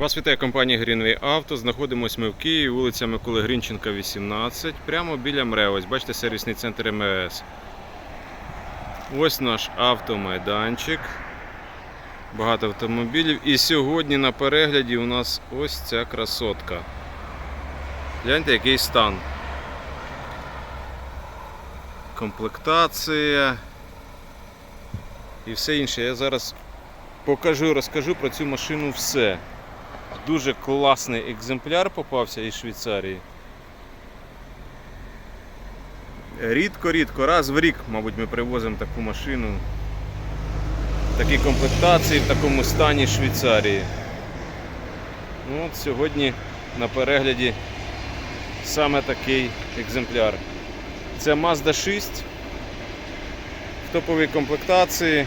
Вас вітає компанія Greenway Auto. Знаходимося ми в Києві, вулиця Миколи Грінченка, 18, прямо біля МРЕО. Бачите, сервісний центр МВС. Ось наш автомайданчик. Багато автомобілів. І сьогодні на перегляді у нас ось ця красотка. Гляньте, який стан. Комплектація і все інше. Я зараз покажу, розкажу про цю машину все. Дуже класний екземпляр попався із Швейцарії. Рідко-рідко, раз в рік, мабуть, ми привозимо таку машину. В такій комплектації, в такому стані Швейцарії. Ну, от сьогодні на перегляді саме такий екземпляр. Це Mazda 6 в топовій комплектації.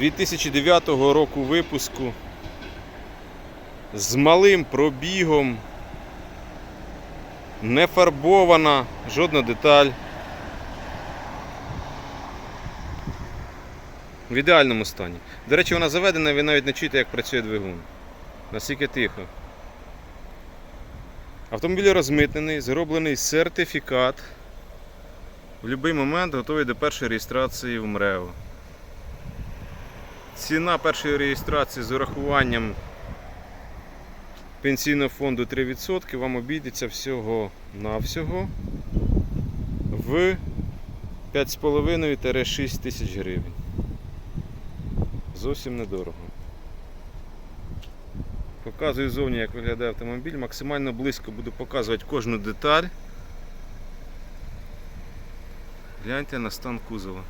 2009 року випуску з малим пробігом, не фарбована, жодна деталь. В ідеальному стані. До речі, вона заведена, ви навіть не чуєте, як працює двигун. Наскільки тихо. Автомобіль розмитнений, зроблений сертифікат. В будь-який момент готовий до першої реєстрації в МРЕО. Ціна першої реєстрації з урахуванням пенсійного фонду 3% вам обійдеться всього навсього в 5,5-6 тисяч гривень. Зовсім недорого. Показую зовні, як виглядає автомобіль. Максимально близько буду показувати кожну деталь. Гляньте на стан кузова.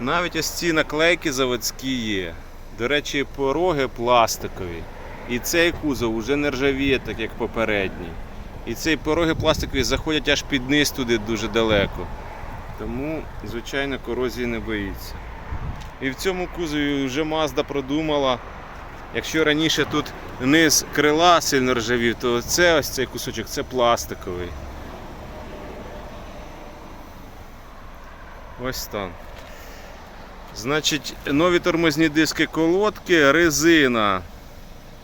Навіть ось ці наклейки заводські є. До речі, пороги пластикові. І цей кузов вже не ржавіє, так як попередній. І цей пороги пластикові заходять аж під низ туди дуже далеко. Тому, звичайно, корозії не боїться. І в цьому кузові вже Mazda продумала. Якщо раніше тут низ крила сильно ржавів, то це ось цей кусочок це пластиковий. Ось стан. Значить, нові тормозні диски колодки, резина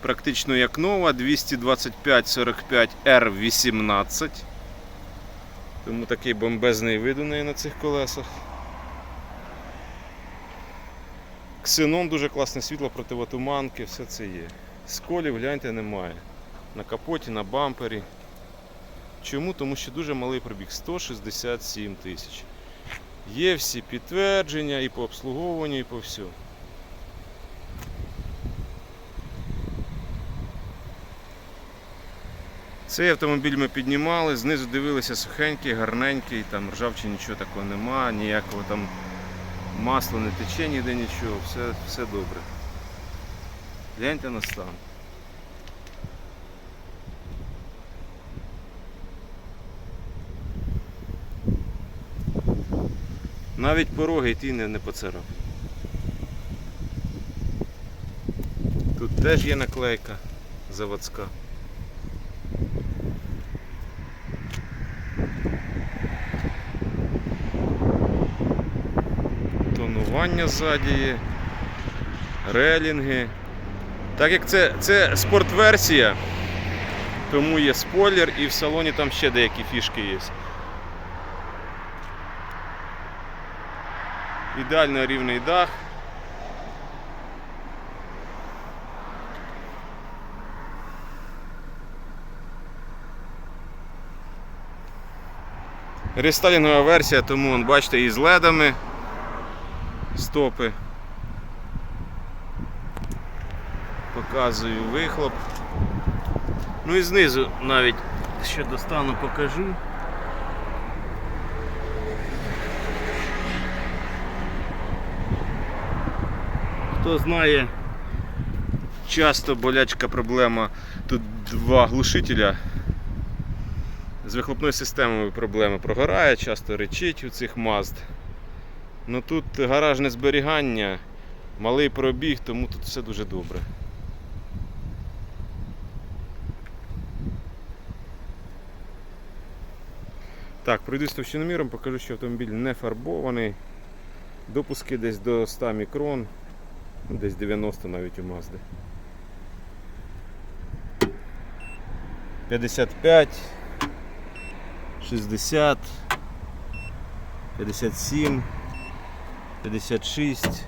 практично як нова, 225-45 R18. Тому такий бомбезний вид у неї на цих колесах. Ксенон дуже класне світло, противотуманки, все це є. Сколів, гляньте, немає. На капоті, на бампері. Чому? Тому що дуже малий пробіг 167 тисяч. Є всі підтвердження і по обслуговуванню, і по всьому. Цей автомобіль ми піднімали, знизу дивилися сухенький, гарненький, там ржавчини нічого такого нема, ніякого там масла не тече ніде нічого, все, все добре. Гляньте на стан. Навіть пороги йти не, не поцарав. Тут теж є наклейка заводська. Тонування ззаді є, релінги. Так як це, це спортверсія, тому є спойлер і в салоні там ще деякі фішки є. Ідеально рівний дах. Рестайлінгова версія, тому вон, бачите, і з ледами стопи. Показую вихлоп. Ну і знизу навіть що достану покажу. Хто знає, часто болячка проблема. Тут два глушителя. З вихлопною системою проблеми прогорає, часто речить у цих Mazd. Ну тут гаражне зберігання, малий пробіг, тому тут все дуже добре. Так, пройдусь товщиноміром, покажу, що автомобіль не фарбований. Допуски десь до 100 мікрон, десь 90 навіть у Мазди. 55, 60, 57, 56,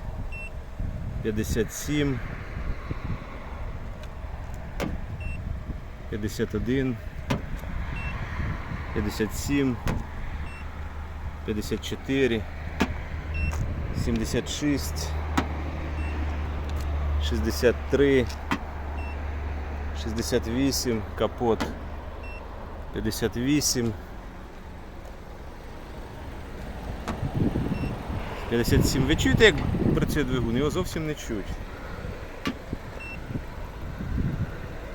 57, 51, 57, 54, 76, 63, 68, капот 58, 57. Ви чуєте, як працює двигун? Його зовсім не чуть.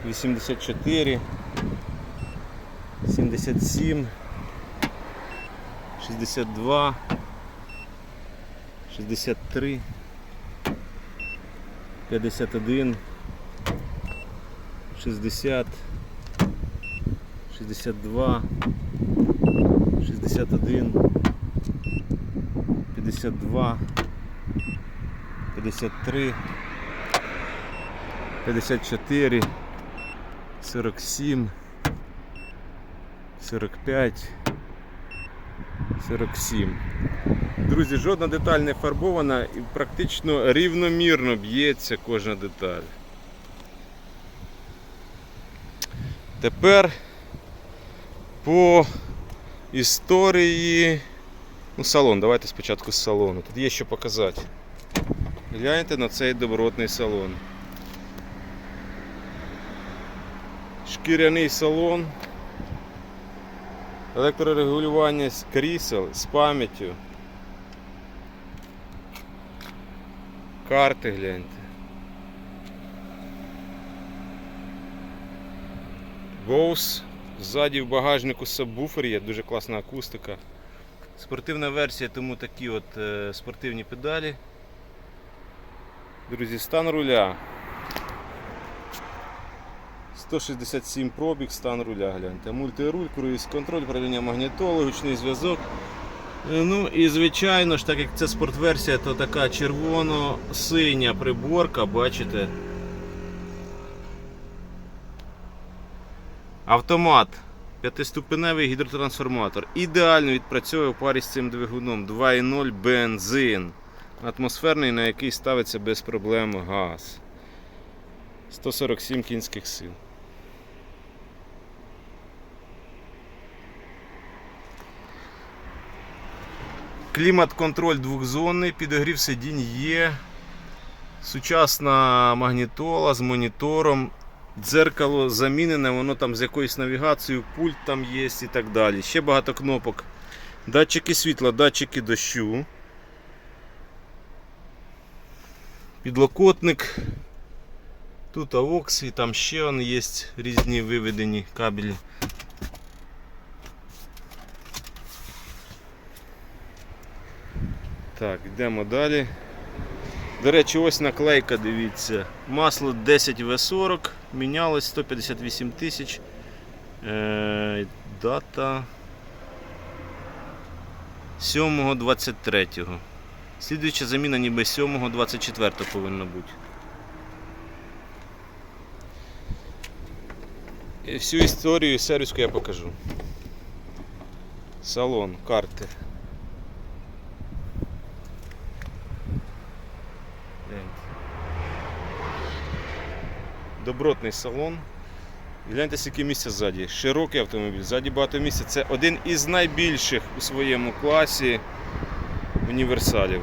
84, 77, 62, 63, 51, 60, 62, 61, 52, 53, 54, 47, 45, 47. Друзі, жодна деталь не фарбована і практично рівномірно б'ється кожна деталь. Тепер по історії. Ну, салон, давайте спочатку з салону. Тут є що показати. Гляньте на цей добротний салон. Шкіряний салон. Електрорегулювання з крісел з пам'яттю. Карти гляньте. Bose. Ззаді в багажнику сабвуфер є, дуже класна акустика. Спортивна версія, тому такі от е, спортивні педалі. Друзі, стан руля. 167 пробіг, стан руля, гляньте. Мультируль, круїз контроль, управління магнітоли, гучний зв'язок. Е, Ну і звичайно ж, так як це спортверсія, то така червоно-синя приборка, бачите. Автомат. П'ятиступеневий гідротрансформатор. Ідеально відпрацьовує в парі з цим двигуном 2.0 бензин. Атмосферний, на який ставиться без проблем газ. 147 кінських сил. Клімат-контроль двохзонний, підогрів сидінь є. Сучасна магнітола з монітором. Дзеркало замінене, воно там з якоюсь навігацією, пульт там є і так далі. Ще багато кнопок. Датчики світла, датчики дощу. Підлокотник. Тут AUX і там ще є різні виведені кабелі. Так, йдемо далі. До речі, ось наклейка, дивіться. Масло 10В40, мінялось 158 тисяч. Е, дата 7.23. Слідуюча заміна ніби 7.24 повинна бути. І всю історію сервіску я покажу. Салон, карти. Гляньте. Добротний салон. Гляньте, яке місця ззаді. Широкий автомобіль, ззаді багато місця. Це один із найбільших у своєму класі універсалів.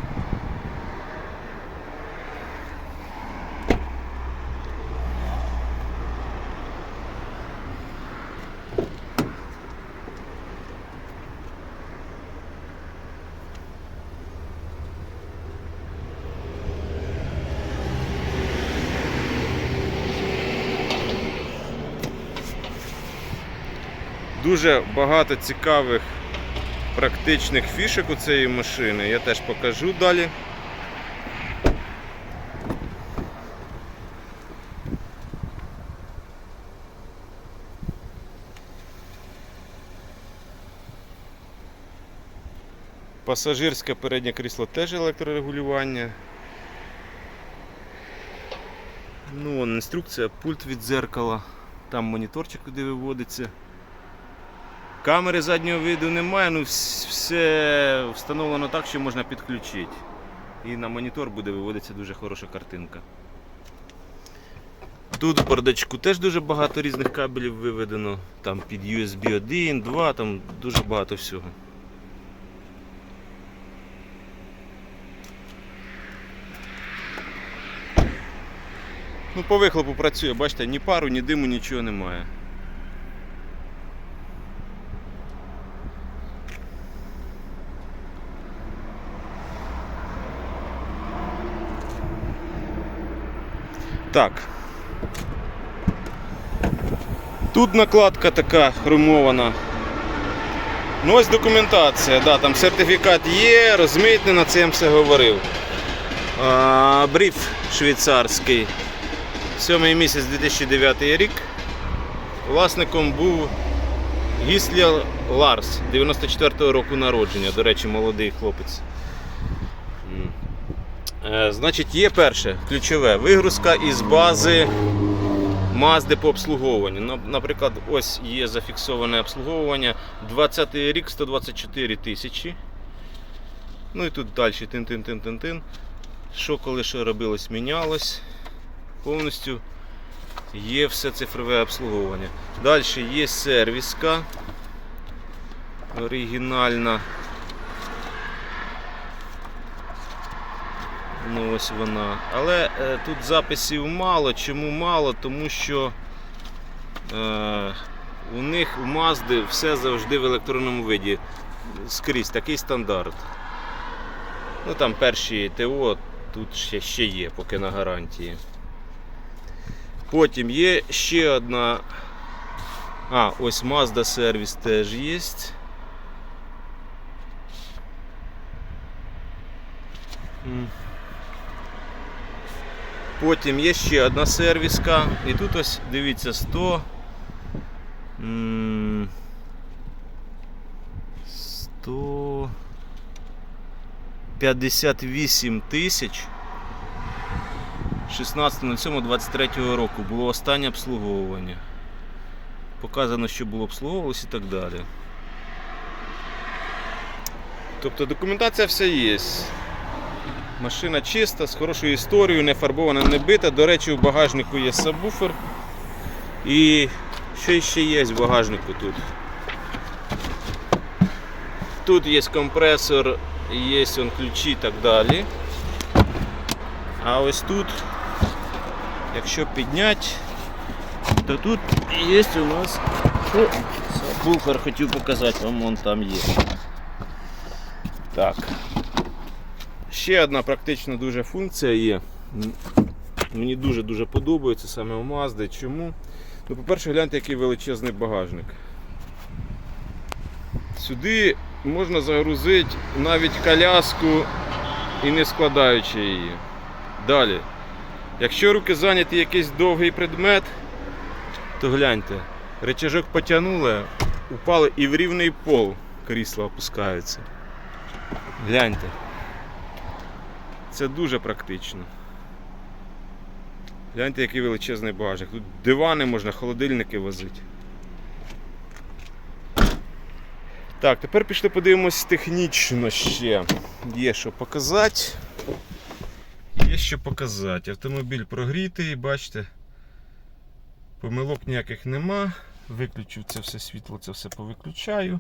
Дуже багато цікавих практичних фішок у цієї машини. Я теж покажу далі. Пасажирське переднє крісло теж електрорегулювання. Ну, інструкція, пульт від дзеркала, там моніторчик куди виводиться. Камери заднього виду немає, ну все встановлено так, що можна підключити. І на монітор буде виводитися дуже хороша картинка. Тут в бардачку теж дуже багато різних кабелів виведено. Там під USB 1, 2, там дуже багато всього. Ну, по вихлопу працює, бачите, ні пару, ні диму, нічого немає. Так. Тут накладка така хромована. Ну ось документація, да, там сертифікат є, розмитнена, це я все говорив. А, бриф швейцарський. Сьомий місяць 2009 рік. Власником був Гіслер Ларс 94-го року народження, до речі, молодий хлопець. Е, Значить, є перше ключове вигрузка із бази Мазди по обслуговуванню. Наприклад, ось є зафіксоване обслуговування 20 рік 124 тисячі. Ну і тут далі тин-тин-тин-тин-тин. Що коли що робилось, мінялось. Повністю є все цифрове обслуговування. Далі є сервіска оригінальна. Ну ось вона. Але е, тут записів мало. Чому мало? Тому що е, у них у Мазди все завжди в електронному виді. Скрізь такий стандарт. Ну там перші ТО тут ще, ще є, поки на гарантії. Потім є ще одна. А, ось Mazda сервіс теж є. М. Потім є ще одна сервіска. І тут ось дивіться 100. м, 100. 58 тисяч 16.07.23 року було останнє обслуговування. Показано, що було обслуговувалось і так далі. Тобто документація вся є. Машина чиста, з хорошою історією, не фарбована, не бита. До речі, у багажнику є сабвуфер. І що ще є в багажнику тут? Тут є компресор, є он ключі і так далі. А ось тут, якщо підняти, то тут є у нас сабвуфер хотів показати, вам он там є. Так. Ще одна практично дуже функція є. Мені дуже-дуже подобається саме у Mazda. Чому? Ну, по-перше, гляньте, який величезний багажник. Сюди можна загрузити навіть коляску і не складаючи її. Далі. Якщо руки зайняті якийсь довгий предмет, то гляньте, речажок потягнули, упали і в рівний пол крісла опускаються. Гляньте. Це дуже практично. Гляньте, який величезний багажник. Тут дивани можна, холодильники возити. Так, тепер пішли подивимось технічно ще. Є що показати. Є що показати. Автомобіль прогрітий, бачите. Помилок ніяких нема. Виключу це все світло, це все повиключаю.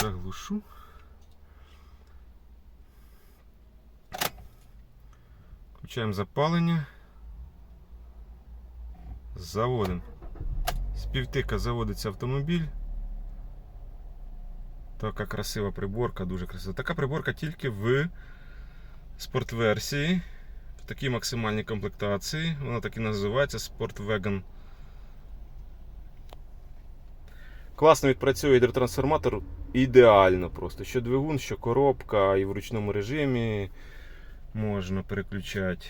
Заглушу. Включаємо запалення. Заводимо. З півтика заводиться автомобіль. Така красива приборка, дуже красива. Така приборка тільки в спортверсії, в такій максимальній комплектації. Вона так і називається Sport Класно відпрацьовує гідротрансформатор ідеально просто. Що двигун, що коробка, і в ручному режимі можна переключати.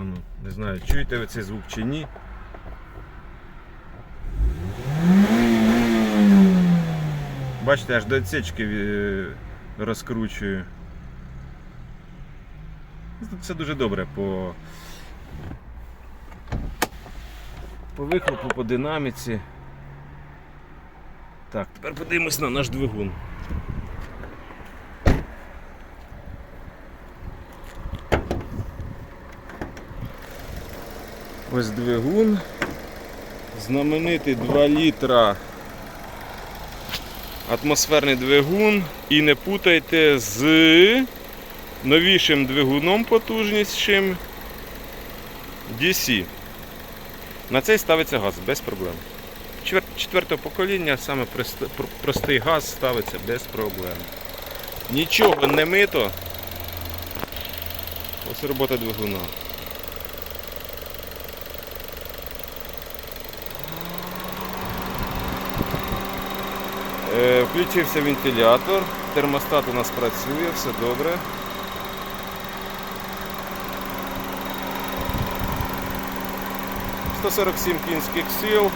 Ану, не знаю, чуєте ви цей звук чи ні. Бачите, аж до відсечки е, розкручую. Ну, Все дуже добре по по вихлопу, по динаміці. Так, тепер подивимось на наш двигун. Ось двигун. Знаменитий 2 літра атмосферний двигун. І не путайте з новішим двигуном потужнішим DC. На цей ставиться газ без проблем. Четвер- Четвертого покоління саме простий газ ставиться без проблем. Нічого не мито. Ось робота двигуна. Е, Включився вентилятор, термостат у нас працює, все добре. «147 кінських сил.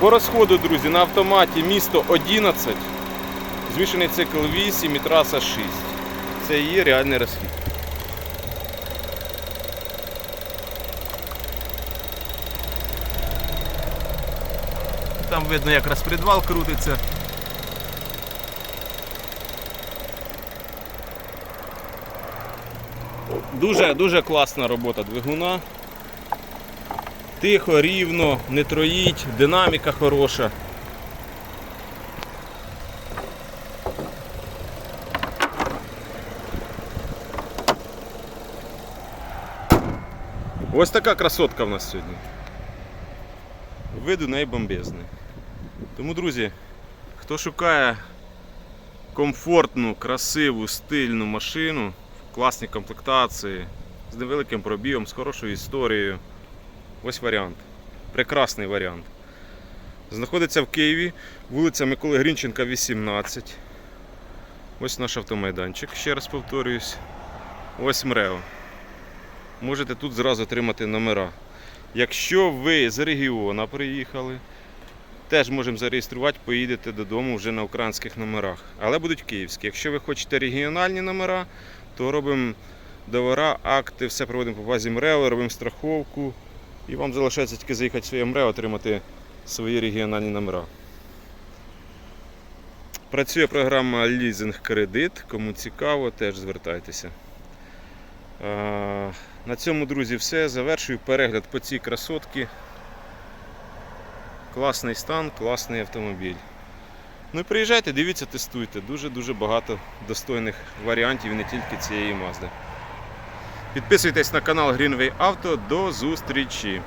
По розходу, друзі, на автоматі місто 11, змішаний цикл 8 і траса 6. Це є реальний розхід. Там видно, як розпредвал крутиться. Дуже, дуже класна робота двигуна. Тихо, рівно, не троїть, динаміка хороша. Ось така красотка в нас сьогодні. Вид у неї бомбезний. Тому, друзі, хто шукає комфортну, красиву, стильну машину в класній комплектації, з невеликим пробігом, з хорошою історією, ось варіант. Прекрасний варіант. Знаходиться в Києві, вулиця Миколи Грінченка, 18. Ось наш автомайданчик, ще раз повторююсь. Ось МРЕО. Можете тут зразу отримати номера. Якщо ви з регіону приїхали, теж можемо зареєструвати, поїдете додому вже на українських номерах. Але будуть київські. Якщо ви хочете регіональні номера, то робимо договора, акти, все проводимо по базі МРЕО, робимо страховку. І вам залишається тільки заїхати в своє МРЕО, отримати свої регіональні номера. Працює програма Лізинг Кредит. Кому цікаво, теж звертайтеся. На цьому, друзі, все. Завершую перегляд по цій красотці. Класний стан, класний автомобіль. Ну і приїжджайте, дивіться, тестуйте. Дуже-дуже багато достойних варіантів не тільки цієї Mazda. Підписуйтесь на канал Greenway Auto. До зустрічі!